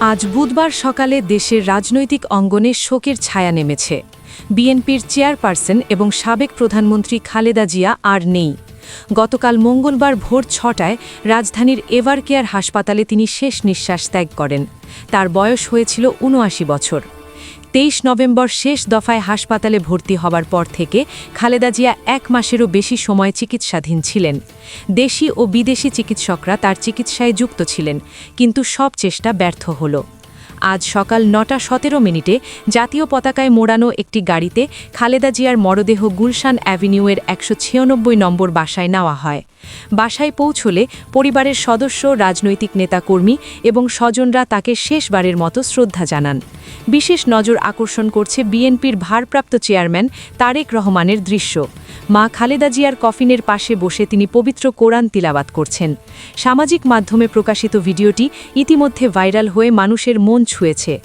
আজ বুধবার সকালে দেশের রাজনৈতিক অঙ্গনে শোকের ছায়া নেমেছে। বিএনপির চেয়ারপারসন এবং সাবেক প্রধানমন্ত্রী খালেদা জিয়া আর নেই। গতকাল মঙ্গলবার ভোর ছটায় রাজধানীর এভারকেয়ার হাসপাতালে তিনি শেষ নিঃশ্বাস ত্যাগ করেন। তার বয়স হয়েছিল উনআশি বছর। তেইশ নভেম্বর শেষ দফায় হাসপাতালে ভর্তি হবার পর থেকে খালেদা জিয়া এক মাসেরও বেশি সময় চিকিৎসাধীন ছিলেন। দেশি ও বিদেশি চিকিৎসকরা তার চিকিৎসায় যুক্ত ছিলেন, কিন্তু সব চেষ্টা ব্যর্থ হল। আজ সকাল নটা সতেরো মিনিটে জাতীয় পতাকায় মোড়ানো একটি গাড়িতে খালেদা জিয়ার মরদেহ গুলশান অ্যাভিনিউয়ের একশো ছিয়ানব্বই নম্বর বাসায় নেওয়া হয়। বাসায় পৌঁছলে পরিবারের সদস্য, রাজনৈতিক নেতাকর্মী এবং স্বজনরা তাকে শেষবারের মতো শ্রদ্ধা জানান। বিশেষ নজর আকর্ষণ করছে বিএনপির ভারপ্রাপ্ত চেয়ারম্যান তারেক রহমানের দৃশ্য। মা খালেদা জিয়ার কফিনের পাশে বসে তিনি পবিত্র কোরআন তিলাবাত করছেন। সামাজিক মাধ্যমে প্রকাশিত ভিডিওটি ইতিমধ্যে ভাইরাল হয়ে মানুষের মন ছুঁয়েছে।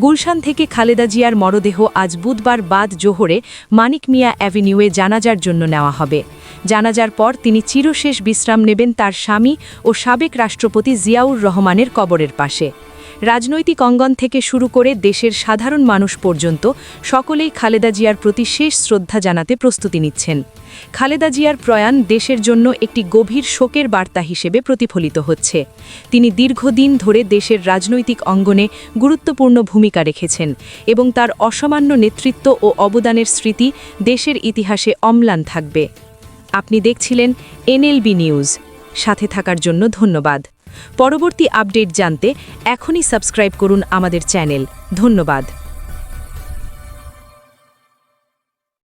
গুলশান থেকে খালেদা জিয়ার মরদেহ আজ বুধবার বাদ জোহরে মানিক মিয়া অ্যাভিনিউয়ে জানাজার জন্য নেওয়া হবে। জানাজার পর তিনি চিরশেষ বিশ্রাম নেবেন তার স্বামী ও সাবেক রাষ্ট্রপতি জিয়াউর রহমানের কবরের পাশে। রাজনৈতিক অঙ্গন থেকে শুরু করে দেশের সাধারণ মানুষ পর্যন্ত সকলেই খালেদা জিয়ার প্রতি শেষ শ্রদ্ধা জানাতে প্রস্তুতি নিচ্ছেন। খালেদা জিয়ার প্রয়াণ দেশের জন্য একটি গভীর শোকের বার্তা হিসেবে প্রতিফলিত হচ্ছে। তিনি দীর্ঘদিন ধরে দেশের রাজনৈতিক অঙ্গনে গুরুত্বপূর্ণ ভূমিকা রেখেছেন এবং তার অসামান্য নেতৃত্ব ও অবদানের স্মৃতি দেশের ইতিহাসে অম্লান থাকবে। আপনি দেখছিলেন এনএলবি নিউজ। সাথে থাকার জন্য ধন্যবাদ। পরবর্তী আপডেট জানতে এখনই সাবস্ক্রাইব করুন আমাদের চ্যানেল। ধন্যবাদ।